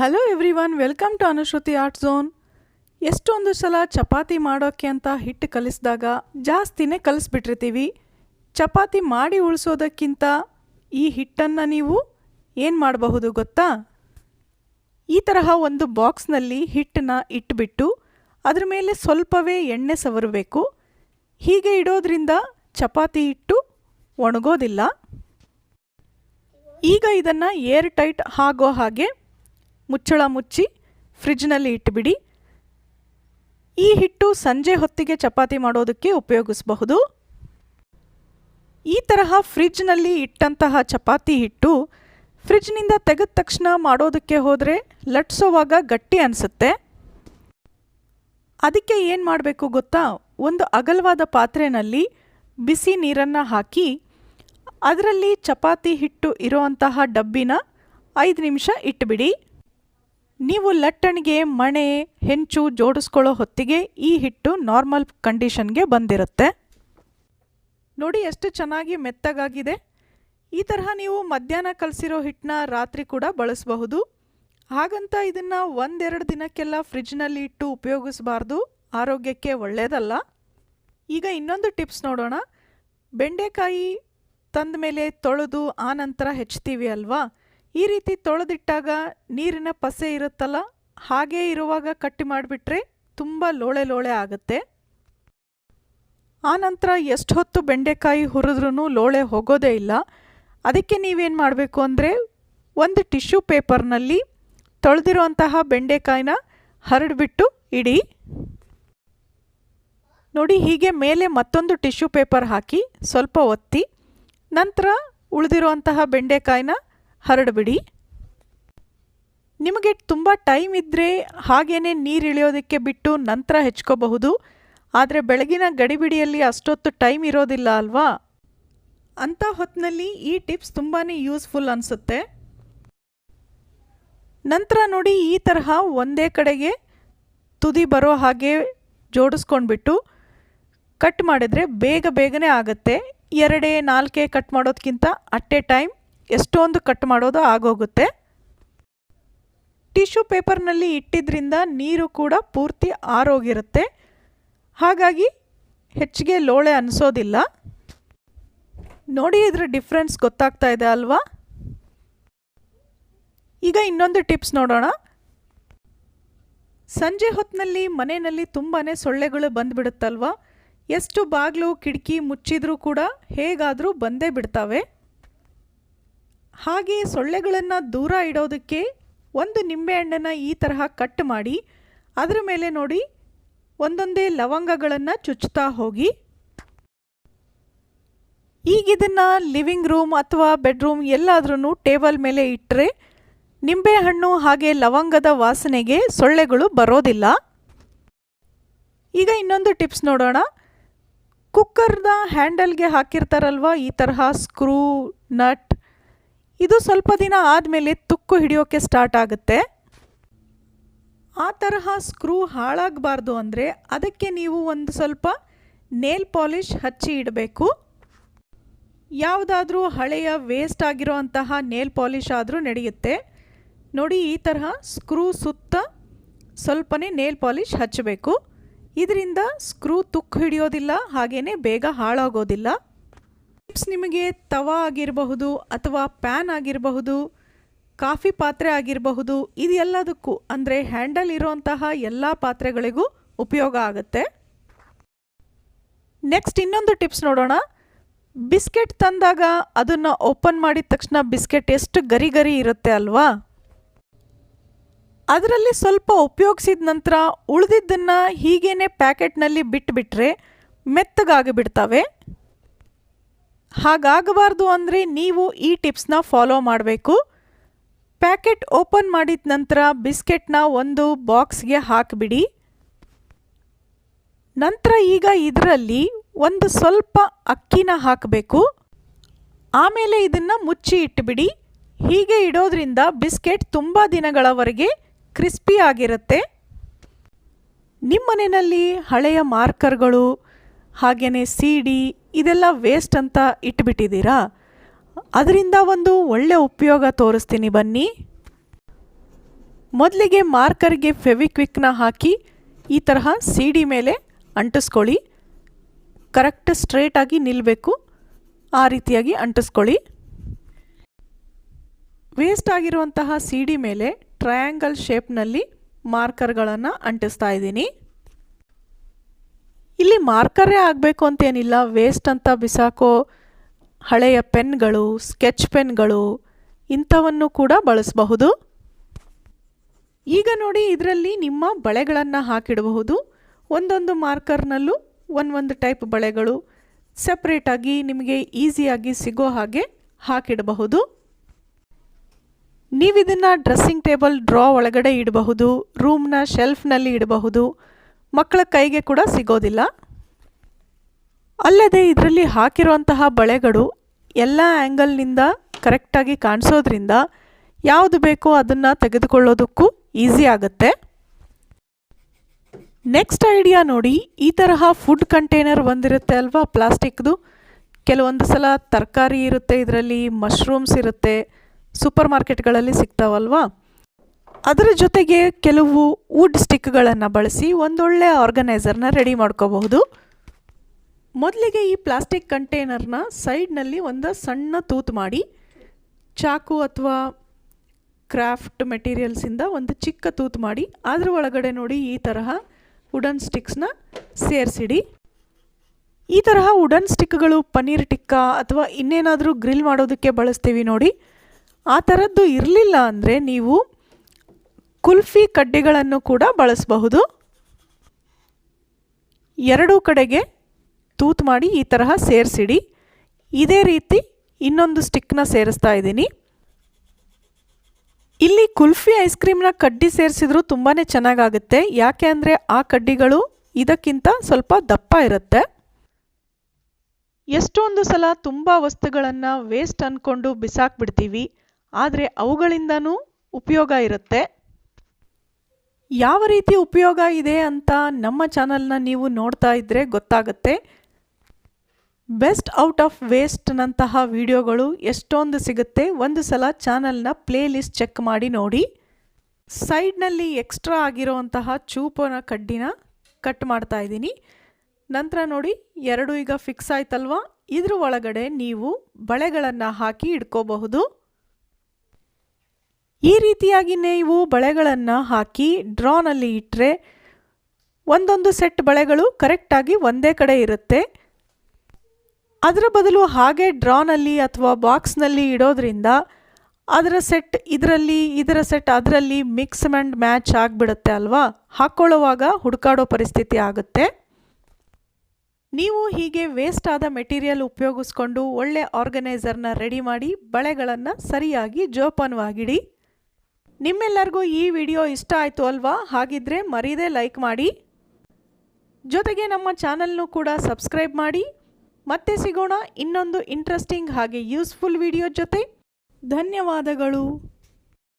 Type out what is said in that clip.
Hello everyone welcome to Anushruti art zone ಎಷ್ಟೊಂದು ಸಲ ಚಪಾತಿ ಮಾಡೋಕ್ಕೆ ಅಂತ ಹಿಟ್ಟು ಕಲಿಸಿದಾಗ ಜಾಸ್ತಿನೇ ಕಲಿಸ್ಬಿಟ್ಟಿರ್ತೀವಿ. ಚಪಾತಿ ಮಾಡಿ ಉಳಿಸೋದಕ್ಕಿಂತ ಈ ಹಿಟ್ಟನ್ನು ನೀವು ಏನು ಮಾಡಬಹುದು ಗೊತ್ತಾ? ಈ ತರಹ ಒಂದು ಬಾಕ್ಸ್ನಲ್ಲಿ ಹಿಟ್ಟನ್ನ ಇಟ್ಬಿಟ್ಟು ಅದ್ರ ಮೇಲೆ ಸ್ವಲ್ಪವೇ ಎಣ್ಣೆ ಸವರಬೇಕು. ಹೀಗೆ ಇಡೋದ್ರಿಂದ ಚಪಾತಿ ಹಿಟ್ಟು ಒಣಗೋದಿಲ್ಲ. ಈಗ ಇದನ್ನು ಏರ್ ಟೈಟ್ ಆಗೋ ಹಾಗೆ ಮುಚ್ಚಳ ಮುಚ್ಚಿ ಫ್ರಿಜ್ನಲ್ಲಿ ಇಟ್ಟುಬಿಡಿ ಈ ಹಿಟ್ಟು ಸಂಜೆ ಹೊತ್ತಿಗೆ ಚಪಾತಿ ಮಾಡೋದಕ್ಕೆ ಉಪಯೋಗಿಸಬಹುದು. ಈ ತರಹ ಫ್ರಿಜ್ನಲ್ಲಿ ಇಟ್ಟಂತಹ ಚಪಾತಿ ಹಿಟ್ಟು ಫ್ರಿಜ್ನಿಂದ ತೆಗೆದ ತಕ್ಷಣ ಮಾಡೋದಕ್ಕೆ ಹೋದರೆ ಲಟ್ಸೋವಾಗ ಗಟ್ಟಿ ಅನಿಸುತ್ತೆ. ಅದಕ್ಕೆ ಏನು ಮಾಡಬೇಕು ಗೊತ್ತಾ? ಒಂದು ಅಗಲವಾದ ಪಾತ್ರೆಯಲ್ಲಿ ಬಿಸಿ ನೀರನ್ನು ಹಾಕಿ ಅದರಲ್ಲಿ ಚಪಾತಿ ಹಿಟ್ಟು ಇರೋವಂತಹ ಡಬ್ಬಿನ ಐದು ನಿಮಿಷ ಇಟ್ಟುಬಿಡಿ ನೀವು ಲಟ್ಟಣಿಗೆ ಮಣೆ, ಹೆಂಚು ಜೋಡಿಸ್ಕೊಳ್ಳೋ ಹೊತ್ತಿಗೆ ಈ ಹಿಟ್ಟು ನಾರ್ಮಲ್ ಕಂಡೀಷನ್ಗೆ ಬಂದಿರುತ್ತೆ. ನೋಡಿ ಎಷ್ಟು ಚೆನ್ನಾಗಿ ಮೆತ್ತಗಾಗಿದೆ. ಈ ತರಹ ನೀವು ಮಧ್ಯಾಹ್ನ ಕಲಸಿರೋ ಹಿಟ್ಟನ್ನ ರಾತ್ರಿ ಕೂಡ ಬಳಸಬಹುದು. ಹಾಗಂತ ಇದನ್ನು ಒಂದೆರಡು ದಿನಕ್ಕೆಲ್ಲ ಫ್ರಿಜ್ನಲ್ಲಿ ಇಟ್ಟು ಉಪಯೋಗಿಸಬಾರ್ದು. ಆರೋಗ್ಯಕ್ಕೆ ಒಳ್ಳೆಯದಲ್ಲ ಈಗ ಇನ್ನೊಂದು ಟಿಪ್ಸ್ ನೋಡೋಣ. ಬೆಂಡೆಕಾಯಿ ತಂದ ಮೇಲೆ ತೊಳೆದು ಆ ನಂತರ ಹೆಚ್ಚುತ್ತೀವಿ ಅಲ್ವಾ? ಈ ರೀತಿ ತೊಳೆದಿಟ್ಟಾಗ ನೀರಿನ ಪಸೆ ಇರುತ್ತಲ್ಲ? ಹಾಗೇ ಇರುವಾಗ ಕಟ್ಟಿ ಮಾಡಿಬಿಟ್ರೆ ತುಂಬ ಲೋಳೆ ಲೋಳೆ ಆಗುತ್ತೆ. ಆನಂತರ ಎಷ್ಟು ಹೊತ್ತು ಬೆಂಡೆಕಾಯಿ ಹುರಿದ್ರೂ ಲೋಳೆ ಹೋಗೋದೇ ಇಲ್ಲ. ಅದಕ್ಕೆ ನೀವೇನು ಮಾಡಬೇಕು ಅಂದರೆ ಒಂದು ಟಿಶ್ಯೂ ಪೇಪರ್ನಲ್ಲಿ ತೊಳೆದಿರುವಂತಹ ಬೆಂಡೆಕಾಯಿನ ಹರಡಿಬಿಟ್ಟು ಇಡಿ. ನೋಡಿ, ಹೀಗೆ ಮೇಲೆ ಮತ್ತೊಂದು ಟಿಶ್ಯೂ ಪೇಪರ್ ಹಾಕಿ ಸ್ವಲ್ಪ ಒತ್ತಿ, ನಂತರ ಉಳಿದಿರುವಂತಹ ಬೆಂಡೆಕಾಯಿನ ಹರಡಿಬಿಡಿ. ನಿಮಗೆ ತುಂಬ ಟೈಮ್ ಇದ್ದರೆ ಹಾಗೇನೆ ನೀರು ಇಳಿಯೋದಕ್ಕೆ ಬಿಟ್ಟು ನಂತರ ಹೆಚ್ಕೋಬಹುದು. ಆದರೆ ಬೆಳಗಿನ ಗಡಿಬಿಡಿಯಲ್ಲಿ ಅಷ್ಟೊತ್ತು ಟೈಮ್ ಇರೋದಿಲ್ಲ ಅಲ್ವಾ? ಅಂಥ ಹೊತ್ತಿನಲ್ಲಿ ಈ ಟಿಪ್ಸ್ ತುಂಬಾ ಯೂಸ್ಫುಲ್ ಅನಿಸುತ್ತೆ. ನಂತರ ನೋಡಿ ಈ ತರಹ ಒಂದೇ ಕಡೆಗೆ ತುದಿ ಬರೋ ಹಾಗೆ ಜೋಡಿಸ್ಕೊಂಡ್ಬಿಟ್ಟು ಕಟ್ ಮಾಡಿದರೆ ಬೇಗ ಬೇಗನೆ ಆಗುತ್ತೆ. ಎರಡೇ ನಾಲ್ಕೇ ಕಟ್ ಮಾಡೋದಕ್ಕಿಂತ ಅಟ್ ಎ ಟೈಮ್ ಎಷ್ಟೊಂದು ಕಟ್ ಮಾಡೋದು ಆಗೋಗುತ್ತೆ. ಟಿಶ್ಯೂ ಪೇಪರ್ನಲ್ಲಿ ಇಟ್ಟಿದ್ರಿಂದ ನೀರು ಕೂಡ ಪೂರ್ತಿ ಆರೋಗಿರುತ್ತೆ. ಹಾಗಾಗಿ ಹೆಚ್ಚಿಗೆ ಲೋಳೆ ಅನಿಸೋದಿಲ್ಲ. ನೋಡಿ ಇದ್ರ ಡಿಫ್ರೆನ್ಸ್ ಗೊತ್ತಾಗ್ತಾ ಇದೆ ಅಲ್ವಾ? ಈಗ ಇನ್ನೊಂದು ಟಿಪ್ಸ್ ನೋಡೋಣ. ಸಂಜೆ ಹೊತ್ತಿನಲ್ಲಿ ಮನೆಯಲ್ಲಿ ತುಂಬಾ ಸೊಳ್ಳೆಗಳು ಬಂದುಬಿಡುತ್ತಲ್ವಾ? ಎಷ್ಟು ಬಾಗಿಲು, ಕಿಟಕಿ ಮುಚ್ಚಿದ್ರೂ ಕೂಡ ಹೇಗಾದರೂ ಬಂದೇ ಬಿಡ್ತವೆ. ಹಾಗೆ ಸೊಳ್ಳೆಗಳನ್ನು ದೂರ ಇಡೋದಕ್ಕೆ ಒಂದು ನಿಂಬೆಹಣ್ಣನ್ನು ಈ ತರಹ ಕಟ್ ಮಾಡಿ, ಅದರ ಮೇಲೆ ನೋಡಿ ಒಂದೊಂದೇ ಲವಂಗಗಳನ್ನು ಚುಚ್ತಾ ಹೋಗಿ. ಈಗ ಇದನ್ನು ಲಿವಿಂಗ್ ರೂಮ್ ಅಥವಾ ಬೆಡ್ರೂಮ್ ಎಲ್ಲಾದ್ರೂ ಟೇಬಲ್ ಮೇಲೆ ಇಟ್ಟರೆ ನಿಂಬೆಹಣ್ಣು ಹಾಗೆ ಲವಂಗದ ವಾಸನೆಗೆ ಸೊಳ್ಳೆಗಳು ಬರೋದಿಲ್ಲ. ಈಗ ಇನ್ನೊಂದು ಟಿಪ್ಸ್ ನೋಡೋಣ. ಕುಕ್ಕರ್ನ ಹ್ಯಾಂಡಲ್ಗೆ ಹಾಕಿರ್ತಾರಲ್ವ ಈ ತರಹ ಸ್ಕ್ರೂ, ನಟ್ ಇದು ಸ್ವಲ್ಪ ದಿನ ಆದಮೇಲೆ ತುಕ್ಕು ಹಿಡಿಯೋಕ್ಕೆ ಸ್ಟಾರ್ಟ್ ಆಗುತ್ತೆ. ಆ ತರಹ ಸ್ಕ್ರೂ ಹಾಳಾಗಬಾರ್ದು ಅಂದರೆ ಅದಕ್ಕೆ ನೀವು ಒಂದು ಸ್ವಲ್ಪ ನೇಲ್ ಪಾಲಿಷ್ ಹಚ್ಚಿ ಇಡಬೇಕು. ಯಾವುದಾದ್ರೂ ಹಳೆಯ ವೇಸ್ಟ್ ಆಗಿರೋ ಅಂತಹ ನೇಲ್ ಪಾಲಿಷ್ ಆದರೂ ನಡೆಯುತ್ತೆ. ನೋಡಿ ಈ ತರಹ ಸ್ಕ್ರೂ ಸುತ್ತ ಸ್ವಲ್ಪನೇ ನೇಲ್ ಪಾಲಿಷ್ ಹಚ್ಚಬೇಕು. ಇದರಿಂದ ಸ್ಕ್ರೂ ತುಕ್ಕು ಹಿಡಿಯೋದಿಲ್ಲ ಹಾಗೆಯೇ ಬೇಗ ಹಾಳಾಗೋದಿಲ್ಲ. ಟಿಪ್ಸ್ ನಿಮಗೆ ತವಾ ಆಗಿರಬಹುದು ಅಥವಾ ಪ್ಯಾನ್ ಆಗಿರಬಹುದು, ಕಾಫಿ ಪಾತ್ರೆ ಆಗಿರಬಹುದು ಇದೆಲ್ಲದಕ್ಕೂ ಅಂದರೆ ಹ್ಯಾಂಡಲ್ ಇರುವಂತಹ ಎಲ್ಲ ಪಾತ್ರೆಗಳಿಗೂ ಉಪಯೋಗ ಆಗುತ್ತೆ. ನೆಕ್ಸ್ಟ್ ಇನ್ನೊಂದು ಟಿಪ್ಸ್ ನೋಡೋಣ. ಬಿಸ್ಕೆಟ್ ತಂದಾಗ ಅದನ್ನು ಓಪನ್ ಮಾಡಿದ ತಕ್ಷಣ ಬಿಸ್ಕೆಟ್ ಎಷ್ಟು ಗರಿ ಗರಿ ಇರುತ್ತೆ ಅಲ್ವಾ? ಅದರಲ್ಲಿ ಸ್ವಲ್ಪ ಉಪಯೋಗಿಸಿದ ನಂತರ ಉಳಿದಿದ್ದನ್ನು ಹೀಗೇನೆ ಪ್ಯಾಕೆಟ್ನಲ್ಲಿ ಬಿಟ್ಟುಬಿಟ್ರೆ ಮೆತ್ತಗಾಗಿಬಿಡ್ತವೆ. ಹಾಗಾಗಬಾರ್ದು ಅಂದರೆ ನೀವು ಈ ಟಿಪ್ಸ್ನ ಫಾಲೋ ಮಾಡಬೇಕು. ಪ್ಯಾಕೆಟ್ ಓಪನ್ ಮಾಡಿದ ನಂತರ ಬಿಸ್ಕೆಟ್ನ ಒಂದು ಬಾಕ್ಸ್ಗೆ ಹಾಕಿಬಿಡಿ. ನಂತರ ಈಗ ಇದರಲ್ಲಿ ಒಂದು ಸ್ವಲ್ಪ ಅಕ್ಕಿನ ಹಾಕಬೇಕು. ಆಮೇಲೆ ಇದನ್ನು ಮುಚ್ಚಿ ಇಟ್ಟುಬಿಡಿ ಹೀಗೆ ಇಡೋದ್ರಿಂದ ಬಿಸ್ಕೆಟ್ ತುಂಬ ದಿನಗಳವರೆಗೆ ಕ್ರಿಸ್ಪಿ ಆಗಿರುತ್ತೆ. ನಿಮ್ಮ ಮನೆಯಲ್ಲಿ ಹಳೆಯ ಮಾರ್ಕರ್ಗಳು, ಹಾಗೆಯೇ ಸಿ ಡಿ ಇದೆಲ್ಲ ವೇಸ್ಟ್ ಅಂತ ಇಟ್ಬಿಟ್ಟಿದ್ದೀರಾ? ಅದರಿಂದ ಒಂದು ಒಳ್ಳೆ ಉಪಯೋಗ ತೋರಿಸ್ತೀನಿ ಬನ್ನಿ. ಮೊದಲಿಗೆ ಮಾರ್ಕರ್ಗೆ ಫೆವಿಕ್ವಿಕ್ನ ಹಾಕಿ ಈ ತರಹ ಸಿ ಡಿ ಮೇಲೆ ಅಂಟಿಸ್ಕೊಳ್ಳಿ. ಕರೆಕ್ಟ್ ಸ್ಟ್ರೇಟಾಗಿ ನಿಲ್ಲಬೇಕು ಆ ರೀತಿಯಾಗಿ ಅಂಟಿಸ್ಕೊಳ್ಳಿ. ವೇಸ್ಟ್ ಆಗಿರುವಂತಹ ಸಿ ಡಿ ಮೇಲೆ ಟ್ರಯಾಂಗಲ್ ಶೇಪ್ನಲ್ಲಿ ಮಾರ್ಕರ್ಗಳನ್ನು ಅಂಟಿಸ್ತಾ ಇದ್ದೀನಿ. ಇಲ್ಲಿ ಮಾರ್ಕರೇ ಆಗಬೇಕು ಅಂತೇನಿಲ್ಲ. ವೇಸ್ಟ್ ಅಂತ ಬಿಸಾಕೋ ಹಳೆಯ ಪೆನ್ಗಳು, ಸ್ಕೆಚ್ ಪೆನ್ಗಳು ಇಂಥವನ್ನು ಕೂಡ ಬಳಸಬಹುದು. ಈಗ ನೋಡಿ ಇದರಲ್ಲಿ ನಿಮ್ಮ ಬಳೆಗಳನ್ನು ಹಾಕಿಡಬಹುದು. ಒಂದೊಂದು ಮಾರ್ಕರ್ನಲ್ಲೂ ಒಂದೊಂದು ಟೈಪ್ ಬಳೆಗಳು ಸಪ್ರೇಟಾಗಿ ನಿಮಗೆ ಈಸಿಯಾಗಿ ಸಿಗೋ ಹಾಗೆ ಹಾಕಿಡಬಹುದು. ನೀವಿದನ್ನು ಡ್ರೆಸ್ಸಿಂಗ್ ಟೇಬಲ್ ಡ್ರಾ ಒಳಗಡೆ ಇಡಬಹುದು, ರೂಮ್ನ ಶೆಲ್ಫ್ನಲ್ಲಿ ಇಡಬಹುದು ಮಕ್ಕಳ ಕೈಗೆ ಕೂಡ ಸಿಗೋದಿಲ್ಲ. ಅಲ್ಲದೆ ಇದರಲ್ಲಿ ಹಾಕಿರುವಂತಹ ಬಳೆಗಳು ಎಲ್ಲ ಆ್ಯಂಗಲ್ನಿಂದ ಕರೆಕ್ಟಾಗಿ ಕಾಣಿಸೋದ್ರಿಂದ ಯಾವುದು ಬೇಕೋ ಅದನ್ನು ತೆಗೆದುಕೊಳ್ಳೋದಕ್ಕೂ ಈಸಿ ಆಗುತ್ತೆ. ನೆಕ್ಸ್ಟ್ ಐಡಿಯಾ ನೋಡಿ, ಈ ತರಹ ಫುಡ್ ಕಂಟೈನರ್ ಒಂದಿರುತ್ತೆ ಅಲ್ವಾ ಪ್ಲಾಸ್ಟಿಕ್ದು? ಕೆಲವೊಂದು ಸಲ ತರಕಾರಿ ಇರುತ್ತೆ ಇದರಲ್ಲಿ ಮಶ್ರೂಮ್ಸ್ ಇರುತ್ತೆ ಸೂಪರ್ ಮಾರ್ಕೆಟ್ಗಳಲ್ಲಿ ಸಿಗ್ತಾವಲ್ವಾ? ಅದರ ಜೊತೆಗೆ ಕೆಲವು ವುಡ್ ಸ್ಟಿಕ್ಗಳನ್ನು ಬಳಸಿ ಒಂದೊಳ್ಳೆ ಆರ್ಗನೈಸರ್ನ ರೆಡಿ ಮಾಡ್ಕೋಬಹುದು. ಮೊದಲಿಗೆ ಈ ಪ್ಲಾಸ್ಟಿಕ್ ಕಂಟೈನರ್ನ ಸೈಡ್ನಲ್ಲಿ ಒಂದು ಸಣ್ಣ ತೂತು ಮಾಡಿ, ಚಾಕು ಅಥವಾ ಕ್ರಾಫ್ಟ್ ಮೆಟೀರಿಯಲ್ಸಿಂದ ಒಂದು ಚಿಕ್ಕ ತೂತು ಮಾಡಿ, ಅದರ ಒಳಗಡೆ ನೋಡಿ ಈ ತರಹ ವುಡನ್ ಸ್ಟಿಕ್ಸ್ನ ಸೇರಿಸಿಡಿ. ಈ ತರಹ ವುಡನ್ ಸ್ಟಿಕ್ಗಳು ಪನ್ನೀರ್ ಟಿಕ್ಕಾ ಅಥವಾ ಇನ್ನೇನಾದರೂ ಗ್ರಿಲ್ ಮಾಡೋದಕ್ಕೆ ಬಳಸ್ತೀವಿ ನೋಡಿ. ಆ ಥರದ್ದು ಇರಲಿಲ್ಲ ಅಂದರೆ ನೀವು ಕುಲ್ಫಿ ಕಡ್ಡಿಗಳನ್ನು ಕೂಡ ಬಳಸಬಹುದು. ಎರಡೂ ಕಡೆಗೆ ತೂತು ಮಾಡಿ ಈ ತರಹ ಸೇರಿಸಿಡಿ. ಇದೇ ರೀತಿ ಇನ್ನೊಂದು ಸ್ಟಿಕ್ನ ಸೇರಿಸ್ತಾ ಇದ್ದೀನಿ. ಇಲ್ಲಿ ಕುಲ್ಫಿ ಐಸ್ ಕ್ರೀಮ್ನ ಕಡ್ಡಿ ಸೇರಿಸಿದ್ರು ತುಂಬಾ ಚೆನ್ನಾಗಾಗುತ್ತೆ. ಯಾಕೆ ಅಂದರೆ ಆ ಕಡ್ಡಿಗಳು ಇದಕ್ಕಿಂತ ಸ್ವಲ್ಪ ದಪ್ಪ ಇರುತ್ತೆ. ಎಷ್ಟೊಂದು ಸಲ ತುಂಬ ವಸ್ತುಗಳನ್ನು ವೇಸ್ಟ್ ಅಂದ್ಕೊಂಡು ಬಿಸಾಕ್ಬಿಡ್ತೀವಿ. ಆದರೆ ಅವುಗಳಿಂದನೂ ಉಪಯೋಗ ಇರುತ್ತೆ. ಯಾವ ರೀತಿ ಉಪಯೋಗ ಇದೆ ಅಂತ ನಮ್ಮ ಚಾನಲ್ನ ನೀವು ನೋಡ್ತಾ ಇದ್ದರೆ ಗೊತ್ತಾಗುತ್ತೆ. ಬೆಸ್ಟ್ ಔಟ್ ಆಫ್ ವೇಸ್ಟ್ನಂತಹ ವಿಡಿಯೋಗಳು ಎಷ್ಟೊಂದು ಸಿಗುತ್ತೆ ಒಂದು ಸಲ ಚಾನಲ್ನ ಪ್ಲೇ ಲಿಸ್ಟ್ ಚೆಕ್ ಮಾಡಿ ನೋಡಿ. ಸೈಡ್ನಲ್ಲಿ ಎಕ್ಸ್ಟ್ರಾ ಆಗಿರೋವಂತಹ ಚೂಪನ ಕಡ್ಡಿನ ಕಟ್ ಮಾಡ್ತಾ ಇದ್ದೀನಿ. ನಂತರ ನೋಡಿ, ಎರಡು ಈಗ ಫಿಕ್ಸ್ ಆಯ್ತಲ್ವಾ? ಇದ್ರ ಒಳಗಡೆ ನೀವು ಬಳೆಗಳನ್ನು ಹಾಕಿ ಇಟ್ಕೋಬಹುದು ಈ ರೀತಿಯಾಗಿ ನೀವು ಬಳೆಗಳನ್ನು ಹಾಕಿ ಡ್ರಾನಲ್ಲಿ ಇಟ್ಟರೆ ಒಂದೊಂದು ಸೆಟ್ ಬಳೆಗಳು ಕರೆಕ್ಟಾಗಿ ಒಂದೇ ಕಡೆ ಇರುತ್ತೆ. ಅದರ ಬದಲು ಹಾಗೆ ಡ್ರಾನಲ್ಲಿ ಅಥವಾ ಬಾಕ್ಸ್ನಲ್ಲಿ ಇಡೋದ್ರಿಂದ ಅದರ ಸೆಟ್ ಇದರಲ್ಲಿ, ಇದರ ಸೆಟ್ ಅದರಲ್ಲಿ ಮಿಕ್ಸ್ ಆ್ಯಂಡ್ ಮ್ಯಾಚ್ ಆಗಿಬಿಡುತ್ತೆ ಅಲ್ವಾ? ಹಾಕ್ಕೊಳ್ಳೋವಾಗ ಹುಡುಕಾಡೋ ಪರಿಸ್ಥಿತಿ ಆಗುತ್ತೆ. ನೀವು ಹೀಗೆ ವೇಸ್ಟ್ ಆದ ಮೆಟೀರಿಯಲ್ ಉಪಯೋಗಿಸ್ಕೊಂಡು ಒಳ್ಳೆ ಆರ್ಗನೈಸರ್ನ ರೆಡಿ ಮಾಡಿ ಬಳೆಗಳನ್ನು ಸರಿಯಾಗಿ ಜೋಪಾನವಾಗಿಡಿ. ನಿಮ್ಮೆಲ್ಲರಿಗೂ ಈ ವಿಡಿಯೋ ಇಷ್ಟ ಆಯಿತು ಅಲ್ವಾ? ಹಾಗಿದ್ರೆ ಮರೀದೆ ಲೈಕ್ ಮಾಡಿ. ಜೊತೆಗೆ ನಮ್ಮ ಚಾನಲ್ನು ಕೂಡ ಸಬ್ಸ್ಕ್ರೈಬ್ ಮಾಡಿ. ಮತ್ತೆ ಸಿಗೋಣ ಇನ್ನೊಂದು ಇಂಟ್ರೆಸ್ಟಿಂಗ್ ಹಾಗೆ ಯೂಸ್ಫುಲ್ ವಿಡಿಯೋ ಜೊತೆ. ಧನ್ಯವಾದಗಳು.